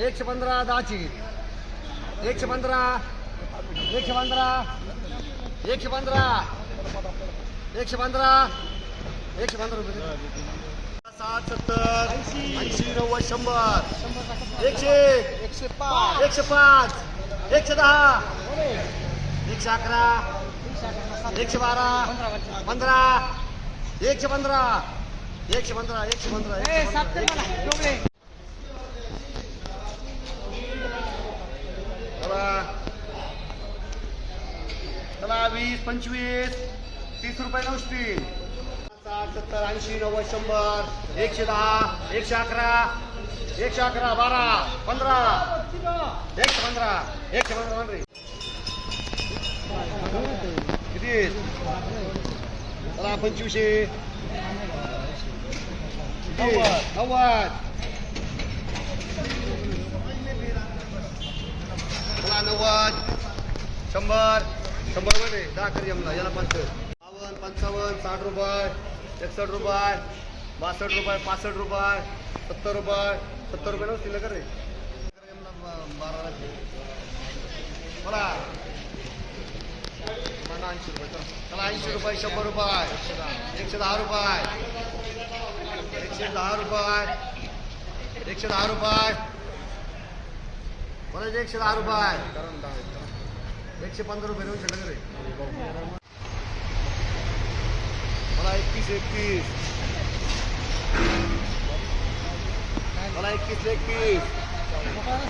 एकशे पंधरा दहाची एकशे पंधरा एकशे पंधरा एकशे पंधरा एकशे पंधरा एकशे पंधरा रुपये साठ सत्तर ऐंशी. नव्वद शंभर. एकशे. एकशे पाच. एकशे पाच. एकशे दहा. एकशे अकरा. एकशे बारा. पंधरा एकशे पंधरा. एकशे पंधरा एकशे पंधरा एकशे पंधरा चला. चला वीस पंचवीस तीस रुपये नऊशे. साठ सत्तर ऐंशी नव्वद शंभर एकशे दहा एकशे अकरा एकशे अकरा बारा पंधरा. एकशे पंधरा एकशे पंधरा पंधरा किती? चला पंचवीसशे. नव्वद चला नव्वद शंभर रुपये मध्ये दहा कर जमला याला पंच बावन्न पंचावन्न साठ रुपये एकसष्ट रुपये बासष्ट रुपये पासष्ट रुपये सत्तर रुपये सत्तर रुपये नसतील का रे बारा बोला. मला ऐंशी रुपये चला. ऐंशी रुपये शंभर रुपये एकशे दहा. रुपये. एकशे दहा रुपये. एकशे दहा रुपये. बरं एकशे दहा रुपये. एकशे पंधरा रुपये देऊ शकत रे मला एकतीस एकतीस. मला एकतीस एकतीस.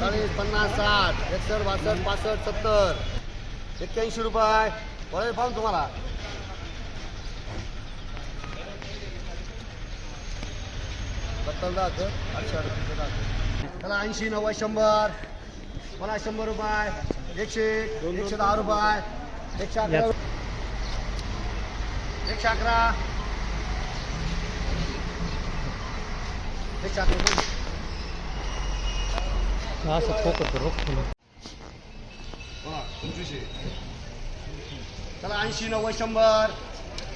चाळीस पन्नास साठ. एकसष्ट बासष्ट पासष्ट सत्तर. एक्क्याऐंशी रुपये. बरं पाहून तुम्हाला. सत्तर आठशे अडतीस ऐंशी नव्वद शंभर. मला शंभर रुपये. एकशे एकशे दहा रुपये एकशे अकरा एकशे अकरा. एकशे अकरा. रुपये. असं फोकस रोख बघा, पंचवीसशे. चला ऐंशी नव्वद शंभर.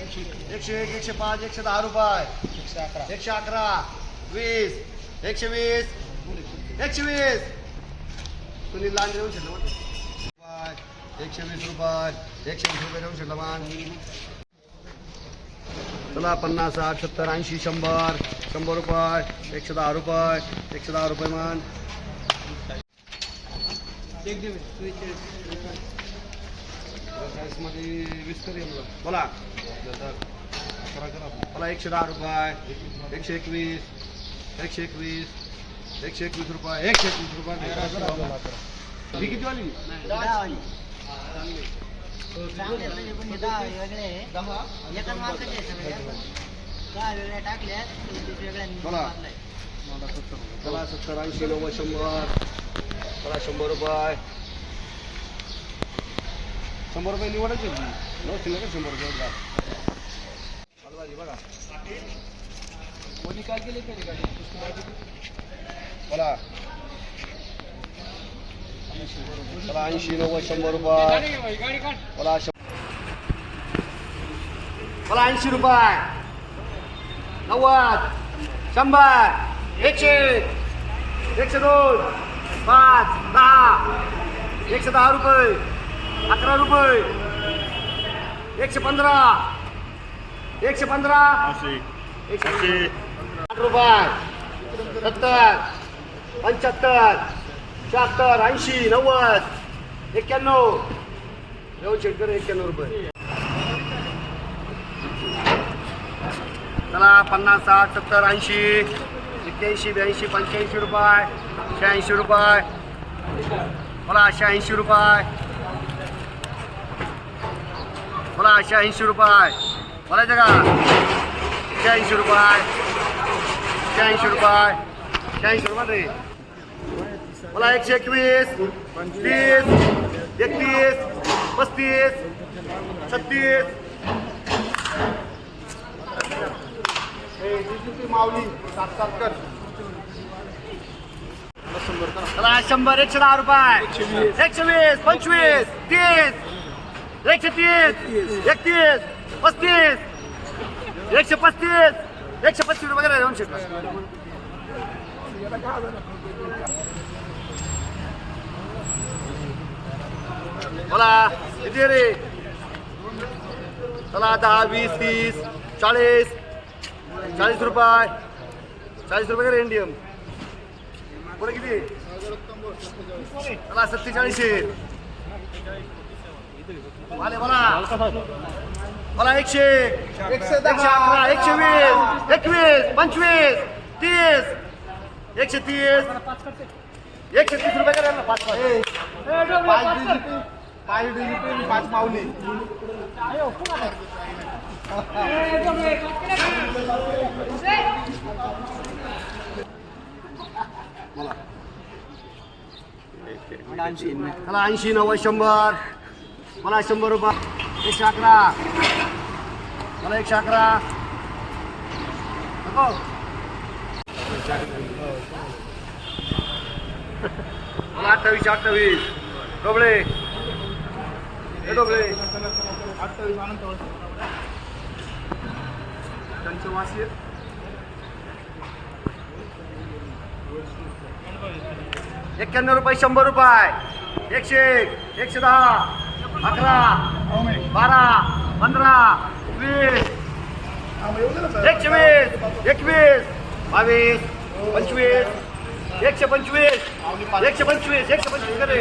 एकशे एक एकशे पाच एकशे दहा रुपये एकशे अकरा. एकशे अकरा. वीस. एकशे वीस. एकशे वीस. तुम्ही लहान देऊ शकता एकशे वीस रुपये एकशे वीस रुपये देऊ शकता मान. चला पन्नास साठ सत्तर ऐंशी शंभर शंभर रुपये एकशे दहा रुपये एकशे दहा रुपये मान. बोला. मला एकशे दहा रुपये एकशे एकवीस एकशे एकवीस एकशे एकवीस रुपये एकशे एकवीस रुपये. किती वाली बोला चला सत्तर ऐंशी नव्वद शंभर चला शंभर रुपये शंभर रुपये निवडायचे नसतील का शंभर रुपये बघा. कोणी काय केले गाडी बोला चला ऐंशी नव्वद शंभर रुपये. मला मला ऐंशी रुपये. नव्वद शंभर एकशे एकशे दोन पाच दहा एकशे दहा रुपये अकरा रुपये एकशे पंधरा एकशे पंधरा एकशे आठ रुपये सत्तर पंच्याहत्तर शहात्तर ऐंशी नव्वद एक्क्याण्णव. येऊ शेतकरी एक्क्याण्णव रुपये. चला पन्नास साठ सत्तर ऐंशी एक्क्याऐंशी ब्याऐंशी पंच्याऐंशी रुपये शहाऐंशी रुपये. बोला शहाऐंशी रुपये. बोला शहाऐंशी रुपये. बोलायचं का? शहाऐंशी रुपये. शहाऐंशी रुपये. शहाऐंशी रुपये रे. मला एकशे एकवीस तीस एकतीस पस्तीस छत्तीस. माऊली शंभर एकशे दहा रुपये. एकशे वीस पंचवीस तीस एकशे तीस एकतीस पस्तीस एकशे पस्तीस एकशे पस्तीस रुपये दोनशे बोला किती रे चला दहा वीस तीस चाळीस चाळीस रुपये चाळीस रुपये का इंडियम बरं किती चला सत्तेचाळीसशे आले बोला एकशे एकशे दहा एकशे वीस एकवीस पंचवीस तीस एकशे तीस। एकशे तीस रुपये करा ना पाच पाच। पाच पाच पावले मला ऐंशी नव्वद शंभर। मला शंभर रुपये। एकशे अकरा मला एकशे अकरा नको अठ्ठावीस अठ्ठावीस. डोबळे हे डोबळे अठ्ठावीस अनंत त्यांचं वासी एक्क्याण्णव रुपये शंभर रुपये. एकशे एक एकशे दहा अकरा बारा पंधरा वीस. एकशे वीस एकवीस. बावीस पंचवीस एकशे पंचवीस एकशे पंचवीस एकशे पंचवीस करे